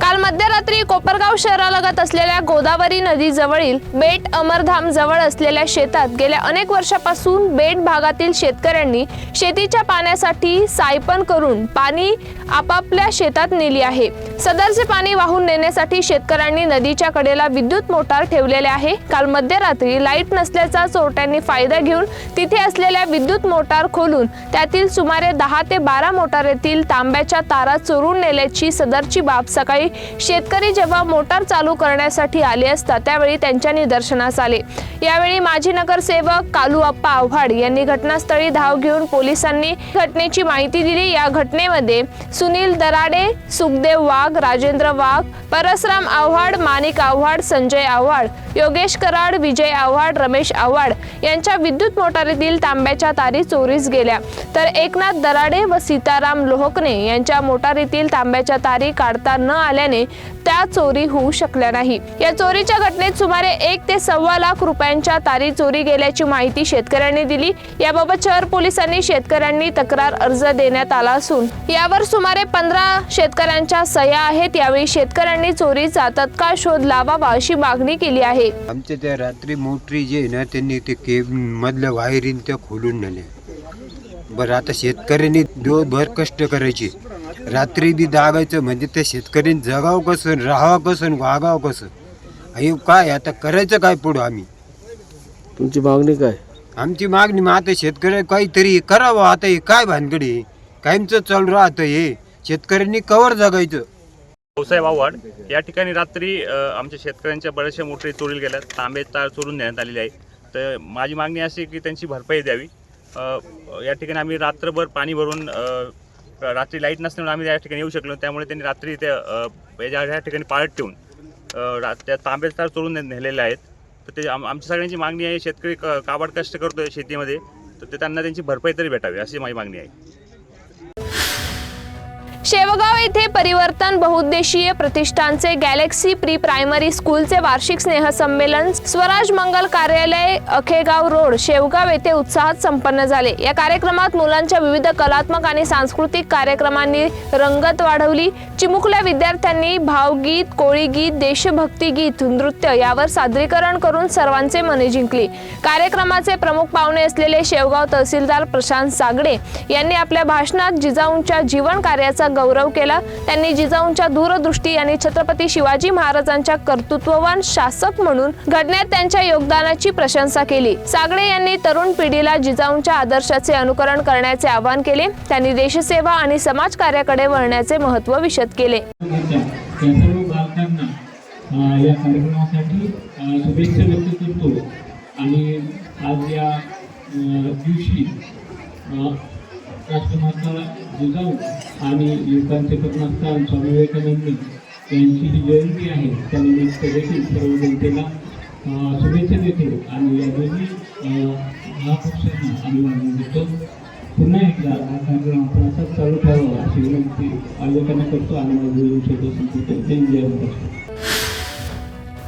काल मध्यरात्री कोपरगाव शहरालगत असलेल्या गोदावरी नदीजवळील बेट अमरधाम जवळ असलेल्या शेतात गेल्या अनेक वर्षापासून बेट भागातील शेतकऱ्यांनी शेतीच्या पाण्यासाठी सायपन करून पाणी आपापल्या शेतात नेली आहे. सदरचे पाणी वाहून नेण्यासाठी शेतकऱ्यांनी नदीच्या कडेला विद्युत मोटार ठेवलेले आहे. काल मध्यरात्री लाइट नसल्याचा चोरट्यांनी फायदा घेऊन तिथे असलेल्या विद्युत मोटार खोलून त्यातील सुमारे दहा ते बारा मोटारीतील तांब्याच्या तारा चोरून नेल्याची सदरची बाब सकाळी शेतकरी जेव्हा मोटार चालू करण्यासाठी आले असता त्यावेळी त्यांच्या निदर्शनास आले. यावेळी माजी नगरसेवक कालुअप्पा आव्हाड यांनी घटनास्थळी धाव घेऊन पोलिसांनी घटनेची माहिती दिली. या घटनेमध्ये सुनील दराडे सुखदेव वाघ राजेंद्र वाघ परसराम आव्हाड माणिक आव्हाड संजय आव्हाड योगेश कराड विजय आव्हाड रमेश आव्हाड यांच्या विद्युत मोटारीतील तांब्याच्या तारी चोरीस गेल्या. तर एकनाथ दराडे व सीताराम लोहकने यांच्या मोटारीतील तांब्याच्या तारी काढता न आल्याने त्या चोरी होऊ शकल्या नाही. या चोरीच्या घटनेत सुमारे एक ते सव्वा लाख रुपयांच्या तारी चोरी गेल्याची माहिती शेतकऱ्यांनी दिली. याबाबत शहर पोलिसांनी शेतकऱ्यांनी तक्रार अर्ज देण्यात आला असून यावर सुमारे पंधरा शेतकऱ्यांच्या सह्या आहेत. यावेळी शेतकऱ्यांनी चोरीचा तत्काळ शोध लावावा अशी मागणी केली आहे. आमच्या त्या रात्री मोटरी जे आहे ना त्यांनी ते केब मधल्या वायरीन त्या खोलून नेले. बरं आता शेतकऱ्यांनी दिवसभर कष्ट करायचे. रात्री बी दागायचं म्हणजे त्या शेतकऱ्यांनी जगावं कसं राहावं कसं वागावं कसं? हे काय आता करायचं काय पुढं आम्ही? तुमची मागणी काय? आमची मागणी मग आता शेतकऱ्या काहीतरी करावं. आता हे काय भानगडी? कायमचं चालू राहतं हे. शेतकऱ्यांनी कवर जगायचं. भाऊसाहेब आव्हाड या ठिकाणी रात्री आमच्या शेतकऱ्यांच्या बऱ्याचशा मोटरी चोरील गेल्या तांबे तार चोरून देण्यात आलेले आहे तर माझी मागणी अशी की त्यांची भरपाई द्यावी. या ठिकाणी आम्ही रात्रभर पाणी भरून रात्री लाइट नसल्यामुळे आम्ही या ठिकाणी येऊ शकलो त्यामुळे त्यांनी रात्री त्या ह्या या ठिकाणी पाळत ठेवून रा- त्या तांबे तार चोरून ने- नेलेले आहेत. तर ते आम आमच्या सगळ्यांची मागणी आहे शेतकरी काबाड कष्ट करतो आहे शेतीमध्ये. तर ते त्यांना त्यांची भरपाई तरी भेटावी अशी माझी मागणी आहे. शेवगाव येथे परिवर्तन बहुउद्देशीय प्रतिष्ठानचे गॅलेक्सी प्री प्रायमरी स्कूलचे वार्षिक स्नेहसंमेलन स्वराज मंगल कार्यालय अखेगाव रोड शेवगाव येथे उत्साहात संपन्न झाले. या कार्यक्रमात मुलांच्या विविध कलात्मक आणि सांस्कृतिक कार्यक्रमांनी रंगत वाढवली. चिमुकल्या विद्यार्थ्यांनी भावगीत कोळीगीत देशभक्ती गीत नृत्य यावर सादरीकरण करून सर्वांचे मने जिंकली. कार्यक्रमाचे प्रमुख पाहुणे असलेले शेवगाव तहसीलदार प्रशांत सागडे यांनी आपल्या भाषणात जिजाऊंच्या जीवन कार्याचा गौरव केला. त्यांनी जिजाऊंच्या दूरदृष्टी आणि छत्रपती शिवाजी महाराजांच्या कर्तृत्ववान शासक म्हणून घडण्यात त्यांच्या योगदानाची प्रशंसा केली. सागडे यांनी तरुण पिढीला जिजाऊंच्या आदर्शाचे अनुकरण करण्याचे आवाहन केले. त्यांनी देशसेवा आणि समाजकार्याकडे वळण्याचे महत्त्व विशद केले. या कार्यक्रमासाठी शुभेच्छा व्यक्त करतो. आणि आज या दिवशी राष्ट्रमाता जिजाऊ आणि युवकांचे कर्मस्थान स्वामी विवेकानंद यांची जी जयंती आहे त्यानिमित्त देखील सर्व जनतेला शुभेच्छा देतो आणि या दोन्ही अ, महापुरुषांना अभिवादन देतो. पुन्हा एकदा हा कार्यक्रम आपण असाच चालू ठेवावा अशी विनंती आयोजकांना करतो आणि माझं शेवटी संपवतो जय जय महाराष्ट्र.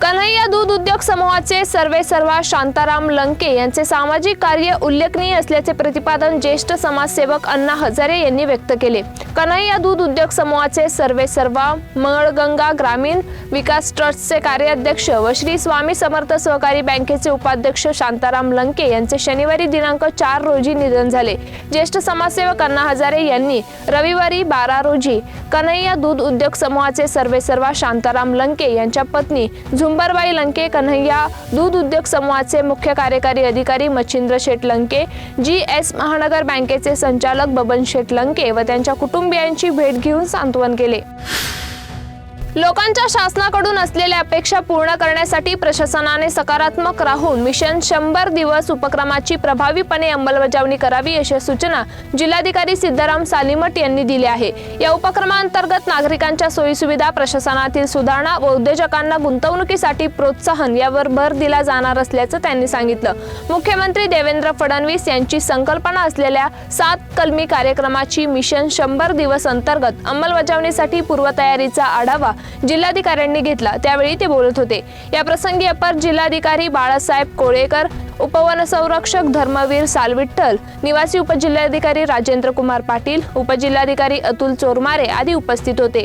कन्हैया दूध उद्योग समूहाचे सर्वे सर्वा शांताराम लंके यांचे सामाजिक कार्य उल्लेखनीय असल्याचे प्रतिपादन ज्येष्ठ समाजसेवक अण्णा हजारे यांनी व्यक्त केले. कन्हैया दूध उद्योग समूहाचे सर्वे सर्वा मंगळगंगा ग्रामीण विकास ट्रस्टचे कार्याध्यक्ष व श्री स्वामी समर्थ सहकारी बँकेचे उपाध्यक्ष शांताराम लंके यांचे शनिवारी दिनांक चार रोजी निधन झाले. ज्येष्ठ समाजसेवक अण्णा हजारे यांनी रविवारी बारा रोजी कन्हैया दूध उद्योग समूहाचे सर्वे सर्वा शांताराम लंके यांच्या पत्नी झुंबरबाई लंके कन्हैया दूध उद्योग समूहाचे मुख्य कार्यकारी अधिकारी मच्छिंद्र शेट लंके जी एस महानगर बँकेचे संचालक बबन शेट लंके व त्यांच्या कुटुंबियांची भेट घेऊन सांत्वन केले. लोकांच्या शासनाकडून असलेल्या अपेक्षा पूर्ण करण्यासाठी प्रशासनाने सकारात्मक राहून मिशन शंभर दिवस उपक्रमाची प्रभावीपणे अंमलबजावणी करावी अशा सूचना जिल्हाधिकारी सिद्धाराम सालीमट यांनी दिल्या आहे. या उपक्रमांतर्गत नागरिकांच्या सोयीसुविधा प्रशासनातील सुधारणा व उद्योजकांना गुंतवणुकीसाठी प्रोत्साहन यावर भर दिला जाणार असल्याचं त्यांनी सांगितलं. मुख्यमंत्री देवेंद्र फडणवीस यांची संकल्पना असलेल्या सात कलमी कार्यक्रमाची मिशन शंभर दिवस अंतर्गत अंमलबजावणीसाठी पूर्वतयारीचा आढावा जिल्हाधिकाऱ्यांनी घेतला. त्यावेळी ते बोलत होते. या प्रसंगी अपर जिल्हाधिकारी बाळासाहेब कोळेकर उपवनसंरक्षक धर्मवीर सालविठ्ठल निवासी उपजिल्हाधिकारी राजेंद्र कुमार पाटील उपजिल्हाधिकारी अतुल चोरमारे आदी उपस्थित होते.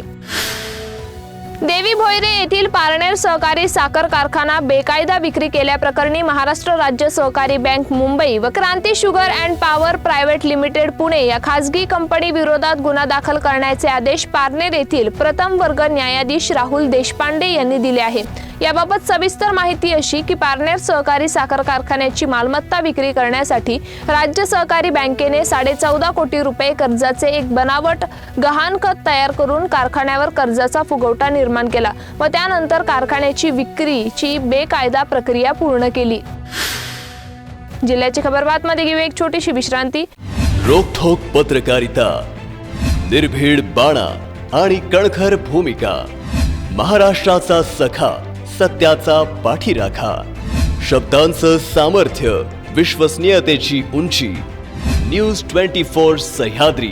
देवी भोयरे येथील पारनेर सहकारी साखर कारखाना बेकायदा विक्री केल्याप्रकरणी महाराष्ट्र राज्य सहकारी बँक मुंबई व Kranti sugar and power private limited Pune या खासगी कंपनी विरोधात गुन्हा दाखल करण्याचे आदेश पारनेर येथील प्रथम वर्ग न्यायाधीश राहुल देशपांडे यांनी दिले आहे. याबाबत सविस्तर माहिती अशी की पारनेर सहकारी साखर कारखान्याची मालमत्ता विक्री करण्यासाठी राज्य सहकारी बँकेने साडेचौदा कोटी रुपये कर्जाचे एक बनावट गहाणखत तयार करून कारखान्यावर कर्जाचा फुगवटा निर्माण निर्माण केला. व त्यानंतर कारखान्याची विक्रीची बेकायदा प्रक्रिया पूर्ण केली. जिल्ह्याची खबर बातमध्ये घेऊ एक छोटीशी विश्रांती. रोखोक पत्रकारिता निर्भीड बाणा आणि कणखर भूमिका महाराष्ट्राचा सखा सत्याचा पाठीराखा शब्दांचं सामर्थ्य विश्वसनीयतेची उंची न्यूज ट्वेंटी फोर सह्याद्री.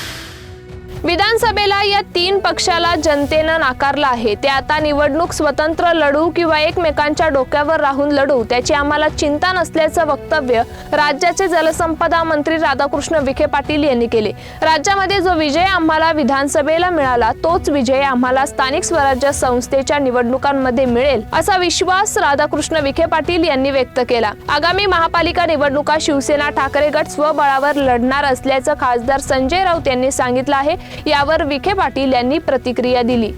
विधानसभेला या तीन पक्षाला जनतेनं नाकारलं आहे. ते आता निवडणूक स्वतंत्र लढू किंवा एकमेकांच्या डोक्यावर राहून लढू त्याची आम्हाला चिंता नसल्याचं वक्तव्य राज्याचे जलसंपदा मंत्री राधाकृष्ण विखे पाटील यांनी केले. राज्यामध्ये जो विजय आम्हाला विधानसभेला मिळाला तोच विजय आम्हाला स्थानिक स्वराज्य संस्थेच्या निवडणुकांमध्ये मिळेल असा विश्वास राधाकृष्ण विखे पाटील यांनी व्यक्त केला. आगामी महापालिका निवडणुका शिवसेना ठाकरे गट स्वबळावर लढणार असल्याचं खासदार संजय राऊत यांनी सांगितलं आहे. यावर विखे पाटील यांनी प्रतिक्रिया दिली.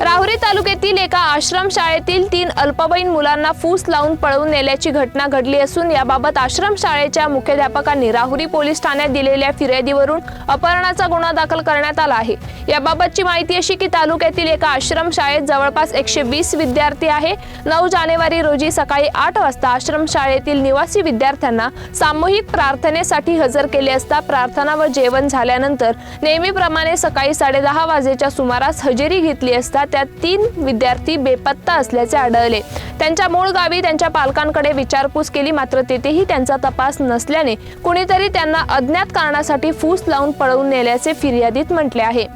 राहुरी तालुक्यातील एका आश्रमशाळेतील तीन अल्पवयीन मुलांना फूस लावून पळवून नेल्याची घटना घडली असून याबाबत आश्रमशाळेच्या मुख्याध्यापकांनी राहुरी पोलीस ठाण्यात दिलेल्या फिर्यादीवरून अपहरणाचा गुन्हा दाखल करण्यात आला आहे. याबाबतची माहिती अशी की तालुक्यातील एका आश्रमशाळेत जवळपास एकशे वीस विद्यार्थी आहे. नऊ जानेवारी रोजी सकाळी आठ वाजता आश्रमशाळेतील निवासी विद्यार्थ्यांना सामूहिक प्रार्थनेसाठी हजर केले असता प्रार्थना व जेवण झाल्यानंतर नेहमीप्रमाणे सकाळी साडेदहा वाजेच्या सुमारास हजेरी घेतली असता त्यात तीन विद्यार्थी बेपत्ता असल्याचे आढळले. त्यांच्या मूळ गावी त्यांच्या पालकांकडे विचारपूस केली मात्र तेथेही त्यांचा तपास नसल्याने कुणीतरी त्यांना अज्ञात कारणासाठी फूस लावून पळवून नेल्याचे फिर्यादीत म्हटले आहे.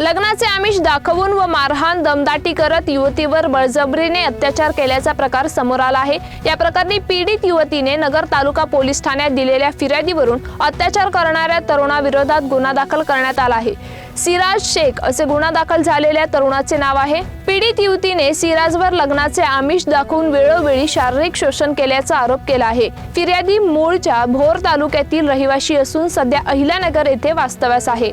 लग्नाचे आमिष दाखवून व मारहाण दमदाटी करत युवतीवर बळजबरीने अत्याचार केल्याचा प्रकार समोर आला आहे. या प्रकरणी पीडित युवतीने नगर तालुका पोलीस ठाण्यात दिलेल्या फिर्यादीवरून अत्याचार करणाऱ्या तरुणाविरोधात गुन्हा दाखल करण्यात आला आहे. सिराज शेख असे गुन्हा दाखल झालेल्या तरुणाचे नाव आहे. पीडित युवतीने सिराजवर लग्नाचे आमिष दाखवून वेळोवेळी शारीरिक शोषण केल्याचा आरोप केला आहे. फिर्यादी मूळच्या भोर तालुक्यातील रहिवाशी असून सध्या अहिल्यानगर येथे वास्तव्यास आहे.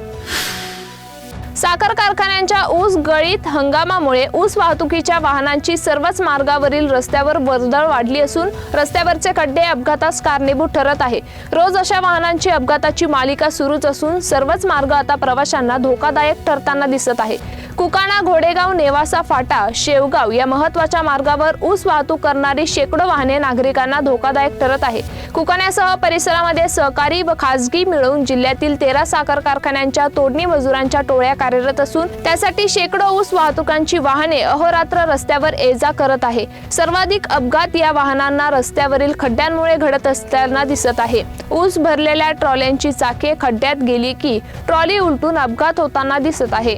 साखर कारखान्यांच्या ऊस गळीत हंगामामुळे ऊस वाहतुकीच्या वाहनांची सर्वच मार्गावरील रस्त्यावर वर्दळ वाढली असून रस्त्यावरचे खड्डे अपघातास कारणीभूत ठरत आहे. रोज अशा वाहनांची अपघाताची मालिका सुरूच असून सर्वच मार्ग आता प्रवाशांना धोकादायक ठरताना दिसत आहे. कुकाणा घोडेगाव नेवासा फाटा शेवगाव या महत्त्वाच्या मार्गावर ऊस वाहतूक करणारी शेकडो वाहने नागरिकांना धोकादायक ठरत आहे. कुकाण्यासह परिसरामध्ये सहकारी व खासगी मिळवून जिल्ह्यातील तेरा साखर कारखान्यांच्या तोडणी मजुरांच्या टोळ्या कार्यरत असून त्यासाठी शेकडो ऊस वाहतुकांची वाहने अहोरात्र रस्त्यावर ये जा करत आहे. सर्वाधिक अपघात या वाहनांना रस्त्यावरील खड्ड्यांमुळे घडत असताना दिसत आहे. ऊस भरलेल्या ट्रॉल्यांची चाके खड्ड्यात गेली की ट्रॉली उलटून अपघात होताना दिसत आहे.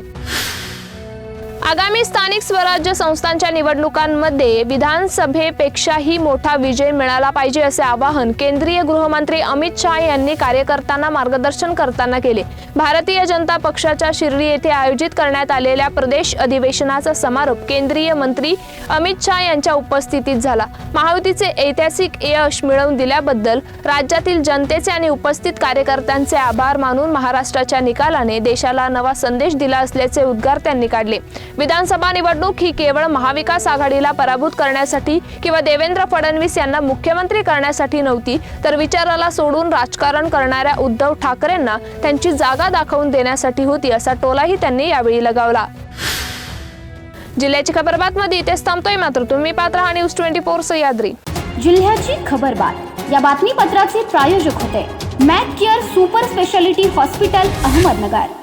आगामी स्थानिक स्वराज्य संस्थांच्या निवडणुकांमध्ये विधानसभेपेक्षाही मोठा विजय मिळाला पाहिजे असे आवाहन केंद्रीय गृहमंत्री अमित शहा यांनी कार्यकर्त्यांना मार्गदर्शन करताना केले. भारतीय जनता पक्षाच्या शिर्डी येथे आयोजित करण्यात आलेल्या प्रदेश अधिवेशनाचा समारोप केंद्रीय मंत्री अमित शहा यांच्या उपस्थितीत झाला. महायुतीचे ऐतिहासिक यश मिळवून दिल्याबद्दल राज्यातील जनतेचे आणि उपस्थित कार्यकर्त्यांचे आभार मानून महाराष्ट्राच्या निकालाने देशाला नवा संदेश दिला असल्याचे उद्गार त्यांनी काढले. विधानसभा निवडणूक ही केवळ महाविकास आघाडीला पराभूत करण्यासाठी किंवा देवेंद्र फडणवीस यांना मुख्यमंत्री करण्यासाठी नव्हती तर विचाराला सोडून राजकारण करणाऱ्या उद्धव ठाकरेंना त्यांची जागा दाखवून देण्यासाठी होती असा टोलाही त्यांनी यावेळी लगावला. जिल्ह्याची खबर बातमध्ये इथेच थांबतोय मात्र तुम्ही पात्र हा न्यूज ट्वेंटी फोर सह्याद्री. जिल्ह्याची खबर बात. या बातमीपत्राचे प्रायोजक होते. Mac care super speciality hospital Ahmednagar.